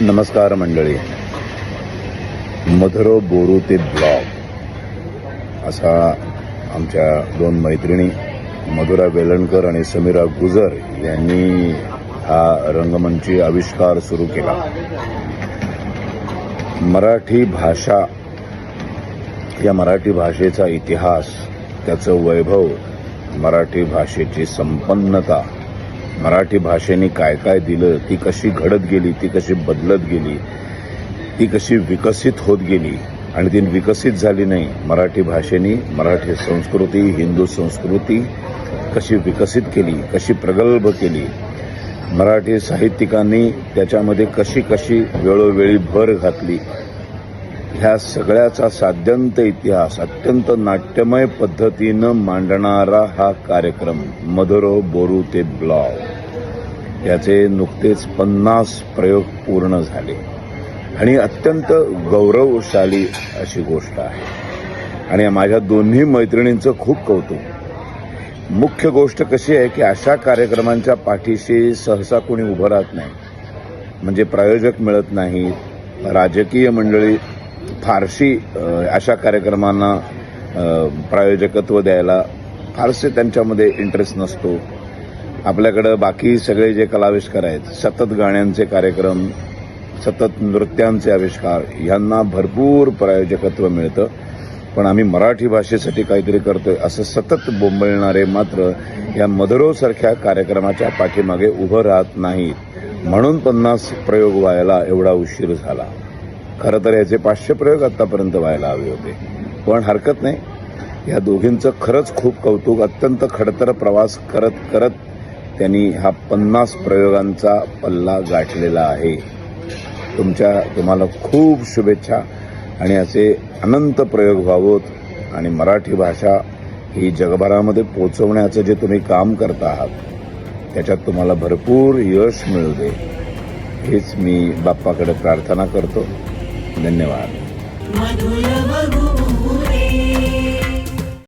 नमस्कार मंडळी. मधुरो बोरू ते ब्लॉग. असा आमच्या दोन मैत्रिणी मधुरा वेलणकर आणि समीरा गुजर यांनी हा रंगमंची आविष्कार सुरू केला. मराठी भाषा या मराठी भाषेचा इतिहास त्याचं वैभव मराठी भाषेची संपन्नता मराठी भाषेने काय काय दिलं ती कशी घडत गेली ती कशी बदलत गेली ती कशी विकसित होत गेली आणि ती विकसित झाली नाही. मराठी भाषेने मराठी संस्कृती हिंदू संस्कृती कशी विकसित केली कशी प्रगल्भ केली मराठी साहित्यिकांनी त्याच्यामध्ये कशी कशी वेळोवेळी भर घातली ह्या सगळ्याचा साध्यंत इतिहास अत्यंत नाट्यमय पद्धतीनं मांडणारा हा कार्यक्रम मधुरो बोरू ते ब्लॉग. याचे नुकतेच पन्नास प्रयोग पूर्ण झाले. आणि अत्यंत गौरवशाली अशी गोष्ट आहे. आणि माझ्या दोन्ही मैत्रिणींचं खूप कौतुक. मुख्य गोष्ट कशी आहे की अशा कार्यक्रमांच्या पाठीशी सहसा कोणी उभं राहत नाही. म्हणजे प्रायोजक मिळत नाही. राजकीय मंडळी फारशी अशा कार्यक्रमांना प्रायोजकत्व द्यायला फारसे त्यांच्यामध्ये इंटरेस्ट नसतो. आपल्याकडं बाकी सगळे जे कलाविष्कार आहेत सतत गाण्यांचे कार्यक्रम सतत नृत्यांचे आविष्कार यांना भरपूर प्रायोजकत्व मिळतं. पण आम्ही मराठी भाषेसाठी काहीतरी करतोय असं सतत बोंबळणारे मात्र या मधुरोसारख्या कार्यक्रमाच्या पाठीमागे उभं राहत नाहीत. म्हणून पन्नास प्रयोग व्हायला एवढा उशीर झाला. खरं तर याचे पाचशे प्रयोग आतापर्यंत व्हायला हवे होते. पण हरकत नाही. या दोघींचं खरंच खूप कौतुक अत्यंत खडतर प्रवास करत करत त्यांनी हा पन्नास प्रयोगांचा पल्ला गाठलेला आहे. तुमच्या तुम्हाला खूप शुभेच्छा आणि असे अनंत प्रयोग व्हावोत आणि मराठी भाषा ही जगभरामध्ये पोचवण्याचं जे तुम्ही काम करता आहात त्याच्यात तुम्हाला भरपूर यश मिळू दे हेच मी बाप्पाकडे प्रार्थना करतो. धन्यवाद.